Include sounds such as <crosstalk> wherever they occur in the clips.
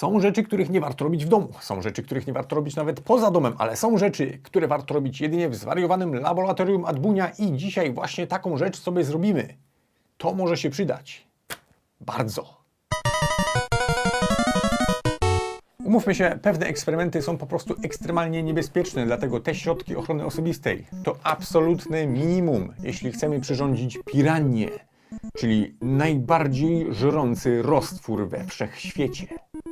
Są rzeczy, których nie warto robić w domu. Są rzeczy, których nie warto robić nawet poza domem, ale są rzeczy, które warto robić jedynie w zwariowanym laboratorium Adbunia i dzisiaj właśnie taką rzecz sobie zrobimy. To może się przydać. Bardzo. Umówmy się, pewne eksperymenty są po prostu ekstremalnie niebezpieczne, dlatego te środki ochrony osobistej to absolutne minimum, jeśli chcemy przyrządzić piranie, czyli najbardziej żrący roztwór we wszechświecie.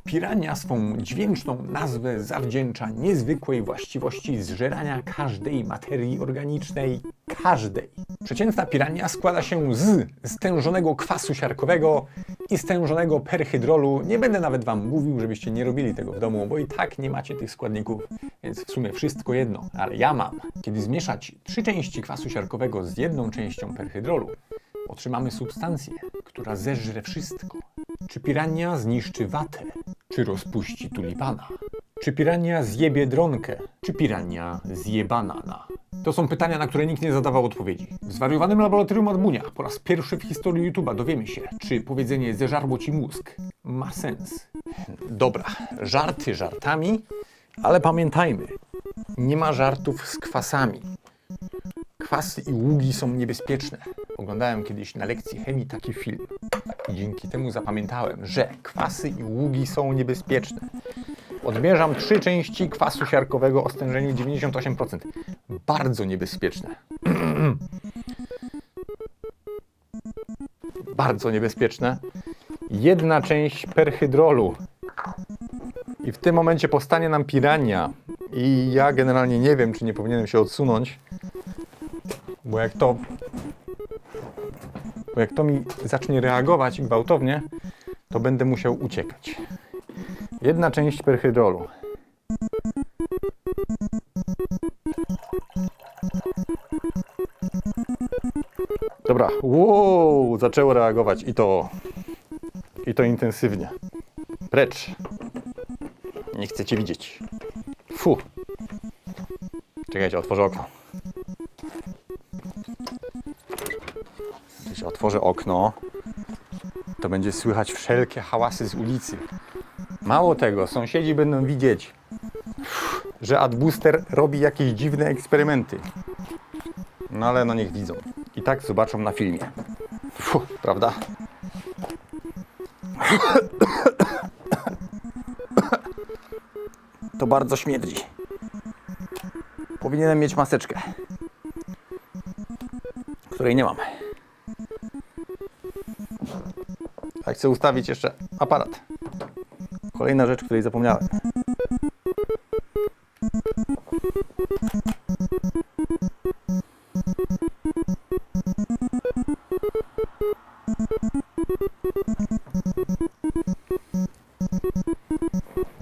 Pirania swą dźwięczną nazwę zawdzięcza niezwykłej właściwości zżerania każdej materii organicznej, każdej. Przeciętna pirania składa się z stężonego kwasu siarkowego i stężonego perhydrolu. Nie będę nawet Wam mówił, żebyście nie robili tego w domu, bo i tak nie macie tych składników, więc w sumie wszystko jedno, ale ja mam. Kiedy zmieszać trzy części kwasu siarkowego z jedną częścią perhydrolu, otrzymamy substancję, która zeżre wszystko. Czy pirania zniszczy watę? Czy rozpuści tulipana? Czy pirania zje biedronkę? Czy pirania zje banana? To są pytania, na które nikt nie zadawał odpowiedzi. W zwariowanym laboratorium Adbunia po raz pierwszy w historii YouTube'a dowiemy się, czy powiedzenie zeżarło ci mózg ma sens. Dobra, żarty żartami, ale pamiętajmy, nie ma żartów z kwasami. Kwasy i ługi są niebezpieczne. Oglądałem kiedyś na lekcji chemii taki film i dzięki temu zapamiętałem, że kwasy i ługi są niebezpieczne. Odmierzam trzy części kwasu siarkowego o stężeniu 98%. Bardzo niebezpieczne. <clears throat> Bardzo niebezpieczne. Jedna część perhydrolu. I w tym momencie powstanie nam pirania. I ja generalnie nie wiem, czy nie powinienem się odsunąć. Bo jak to. Bo jak to mi zacznie reagować gwałtownie, to będę musiał uciekać. Jedna część perhydrolu. Dobra, wow, zaczęło reagować i to. I to intensywnie. Precz. Nie chcecie widzieć. Fu. Czekajcie, otworzę okno. Otworzę okno, to będzie słychać wszelkie hałasy z ulicy. Mało tego, sąsiedzi będą widzieć, że Adbooster robi jakieś dziwne eksperymenty. No ale no niech widzą. I tak zobaczą na filmie. Fu, prawda? To bardzo śmierdzi. Powinienem mieć maseczkę, której nie mam. Chcę ustawić jeszcze aparat. Kolejna rzecz, której zapomniałem.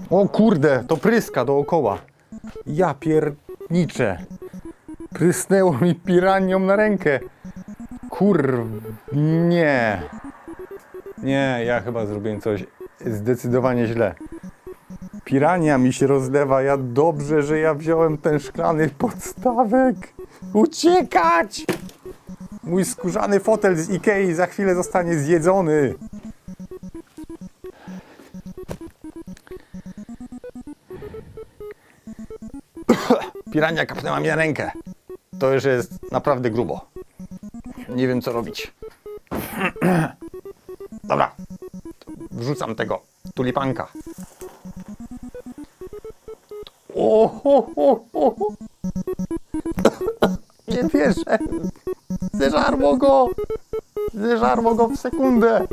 O kurde, to pryska dookoła. Ja pierniczę. Prysnęło mi piranią na rękę. Kur... Nie. Nie, ja chyba zrobiłem coś zdecydowanie źle. Pirania mi się rozlewa. Ja dobrze, że ja wziąłem ten szklany podstawek. Uciekać! Mój skórzany fotel z Ikei za chwilę zostanie zjedzony. <coughs> Pirania kapnęła na rękę. To już jest naprawdę grubo. Nie wiem co robić. <coughs> Dobra. Wrzucam tego tulipanka. O, ho, ho, ho. Nie wierzę. Zeżarło go. Zeżarło go w sekundę.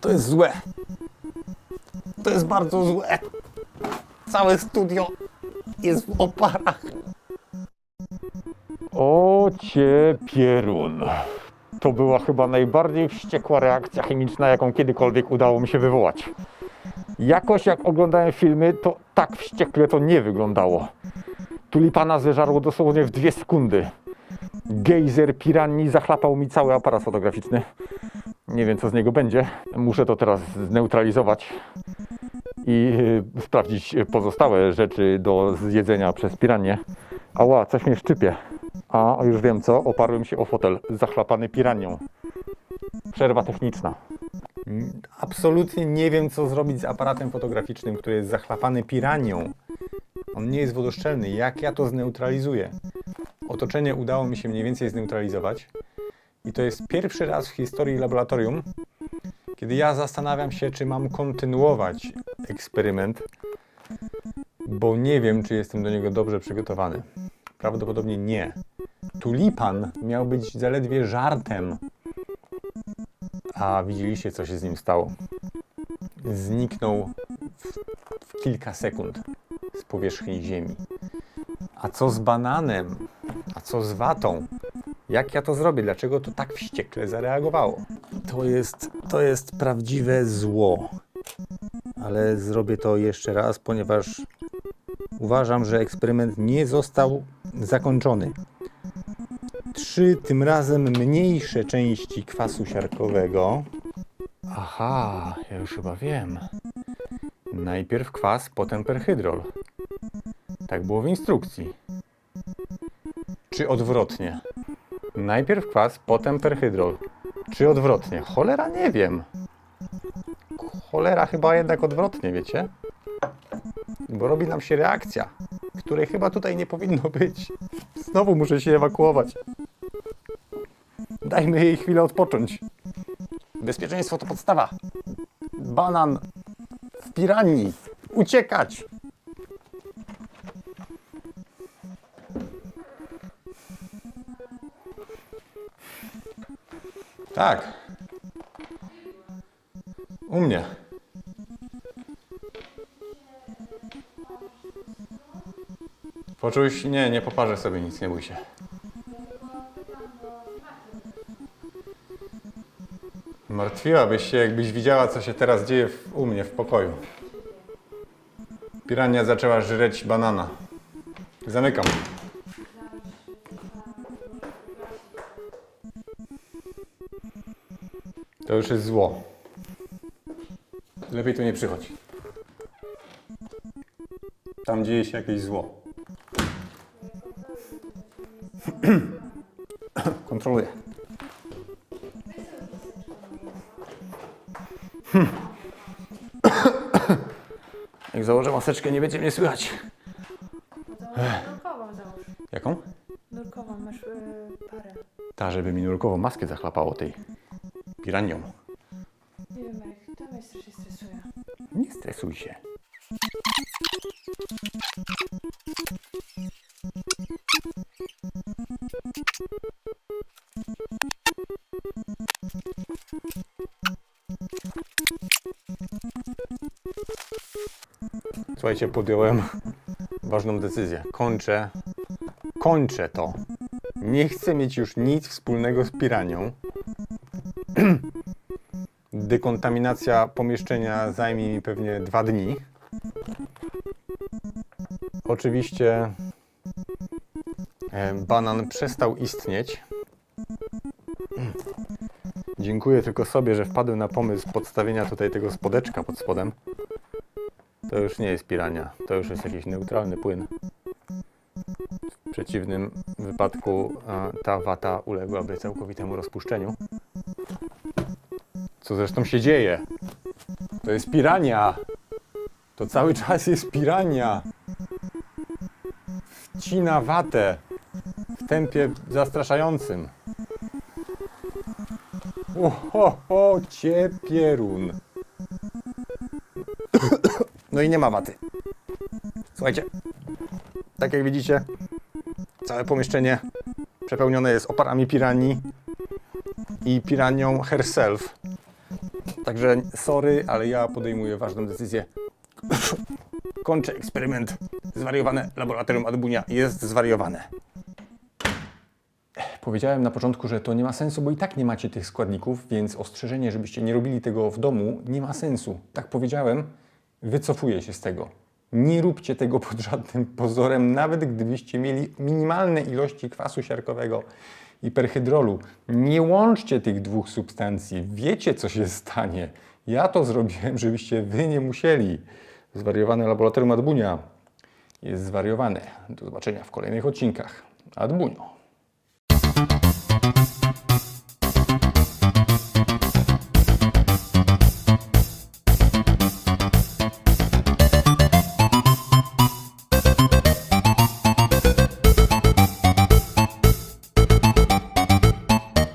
To jest złe. To jest bardzo złe. Całe studio jest w oparach. O pierun. To była chyba najbardziej wściekła reakcja chemiczna, jaką kiedykolwiek udało mi się wywołać. Jakoś jak oglądałem filmy, to tak wściekle to nie wyglądało. Tulipana zeżarło dosłownie w dwie sekundy. Gejzer piranni zachlapał mi cały aparat fotograficzny. Nie wiem co z niego będzie. Muszę to teraz zneutralizować i y, sprawdzić pozostałe rzeczy do zjedzenia przez piranie. Ała, coś mnie szczypie. A, już wiem co, oparłem się o fotel zachlapany piranią. Przerwa techniczna. Absolutnie nie wiem, co zrobić z aparatem fotograficznym, który jest zachlapany piranią. On nie jest wodoszczelny. Jak ja to zneutralizuję? Otoczenie udało mi się mniej więcej zneutralizować. I to jest pierwszy raz w historii laboratorium, kiedy ja zastanawiam się, czy mam kontynuować eksperyment, bo nie wiem, czy jestem do niego dobrze przygotowany. Prawdopodobnie nie. Tulipan miał być zaledwie żartem, a widzieliście, co się z nim stało. Zniknął w, w kilka sekund z powierzchni Ziemi. A co z bananem? A co z watą? Jak ja to zrobię? Dlaczego to tak wściekle zareagowało? To jest, to jest prawdziwe zło. Ale zrobię to jeszcze raz, ponieważ uważam, że eksperyment nie został zakończony. Trzy tym razem mniejsze części kwasu siarkowego. Aha, ja już chyba wiem. Najpierw kwas, potem perhydrol. Tak było w instrukcji. Czy odwrotnie? Najpierw kwas, potem perhydrol. Czy odwrotnie? Cholera nie wiem. Cholera chyba jednak odwrotnie, wiecie? Bo robi nam się reakcja, której chyba tutaj nie powinno być. Znowu muszę się ewakuować. Dajmy jej chwilę odpocząć. Bezpieczeństwo to podstawa. Banan w piranii. Uciekać! Tak. U mnie. Poczułeś? Nie, nie poparzę sobie nic, nie bój się. Martwiłabyś się, jakbyś widziała, co się teraz dzieje w, u mnie w pokoju. Pirania zaczęła żreć banana. Zamykam. To już jest zło. Lepiej tu nie przychodź. Tam dzieje się jakieś zło. <clears throat> Kontroluję. <clears throat> Jak założę maseczkę, nie będzie mnie słychać. Nurkową załóż. Jaką? Nurkową masz yy, parę. Ta, żeby mi nurkową maskę zachlapało tej piranią. Nie wiem jak, to mnie strasznie stresuje. Nie stresuj się. Słuchajcie, podjąłem ważną decyzję. Kończę, kończę to. Nie chcę mieć już nic wspólnego z piranią. <clears throat> Dekontaminacja pomieszczenia zajmie mi pewnie dwa dni. Oczywiście e, banan przestał istnieć. <clears throat> Dziękuję tylko sobie, że wpadłem na pomysł podstawienia tutaj tego spodeczka pod spodem. To już nie jest pirania, to już jest jakiś neutralny płyn. W przeciwnym wypadku e, ta wata uległaby całkowitemu rozpuszczeniu. Co zresztą się dzieje? To jest pirania. To cały czas jest pirania. Wcina watę w tempie zastraszającym. O, ho, ho, ciepierun. No i nie ma waty. Słuchajcie, tak jak widzicie, całe pomieszczenie przepełnione jest oparami piranii i piranią herself. Także sorry, ale ja podejmuję ważną decyzję. <laughs> Kończę eksperyment. Zwariowane laboratorium Adbunia jest zwariowane. Powiedziałem na początku, że to nie ma sensu, bo i tak nie macie tych składników, więc ostrzeżenie, żebyście nie robili tego w domu, nie ma sensu. Tak powiedziałem Wycofuję się z tego. Nie róbcie tego pod żadnym pozorem, nawet gdybyście mieli minimalne ilości kwasu siarkowego i perhydrolu. Nie łączcie tych dwóch substancji. Wiecie, co się stanie. Ja to zrobiłem, żebyście wy nie musieli. Zwariowane laboratorium Adbunia jest zwariowane. Do zobaczenia w kolejnych odcinkach. Adbunio.